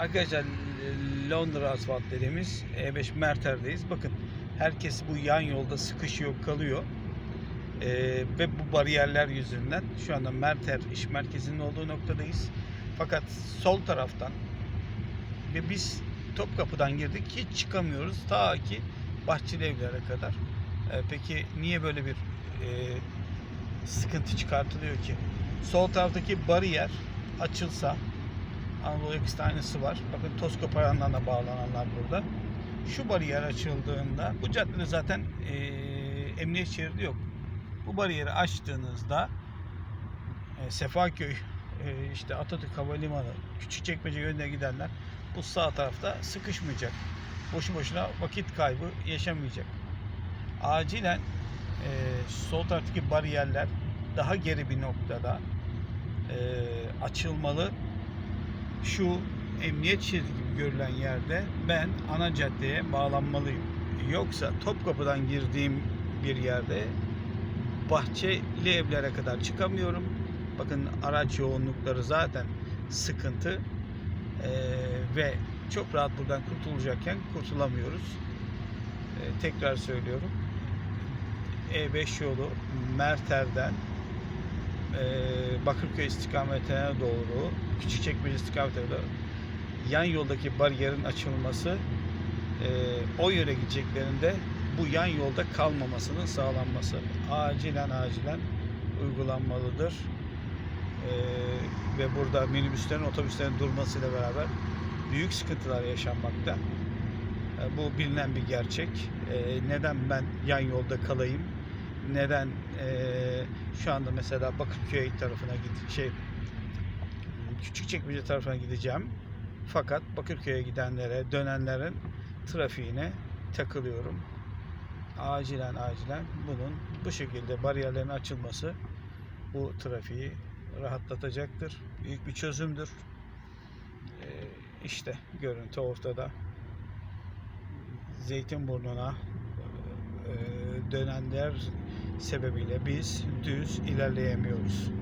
Arkadaşlar Londra asfalt dediğimiz E5 Merter'deyiz. Bakın herkes bu yan yolda sıkışıyor kalıyor. Ee, ve bu bariyerler yüzünden şu anda Merter iş merkezinin olduğu noktadayız. Fakat sol taraftan ve biz Topkapı'dan girdik hiç çıkamıyoruz ta ki Bahçeli Evler'e kadar. Ee, peki niye böyle bir e, sıkıntı çıkartılıyor ki? Sol taraftaki bariyer açılsa Anadolu aynısı var. Bakın toz koparanlarla bağlananlar burada. Şu bariyer açıldığında bu caddede zaten e, emniyet şeridi yok. Bu bariyeri açtığınızda e, Sefaköy, e, işte Atatürk Havalimanı, Küçükçekmece yönüne gidenler bu sağ tarafta sıkışmayacak. Boşu boşuna vakit kaybı yaşamayacak. Acilen e, sol taraftaki bariyerler daha geri bir noktada e, açılmalı. Şu emniyet şeridi gibi görülen yerde ben ana caddeye bağlanmalıyım. Yoksa Topkapı'dan girdiğim bir yerde Bahçeli evlere kadar çıkamıyorum. Bakın araç yoğunlukları zaten sıkıntı Ee, ve çok rahat buradan kurtulacakken kurtulamıyoruz. Ee, tekrar söylüyorum. E5 yolu Merter'den Bakırköy istikametine doğru Küçükçekmece istikametine doğru yan yoldaki bariyerin açılması e, o yöre gideceklerinde bu yan yolda kalmamasının sağlanması acilen acilen uygulanmalıdır. E, ve burada minibüslerin otobüslerin durmasıyla beraber büyük sıkıntılar yaşanmakta. E, bu bilinen bir gerçek. Neden ben yan yolda kalayım? Neden e, şu anda mesela Bakırköy tarafına git şey Küçükçekmece tarafına gideceğim. Fakat Bakırköy'e gidenlere, dönenlerin trafiğine takılıyorum. Acilen acilen bunun bu şekilde bariyerlerin açılması bu trafiği rahatlatacaktır. Büyük bir çözümdür. Ee, işte görüntü ortada. Zeytinburnu'na e, dönenler sebebiyle biz düz ilerleyemiyoruz.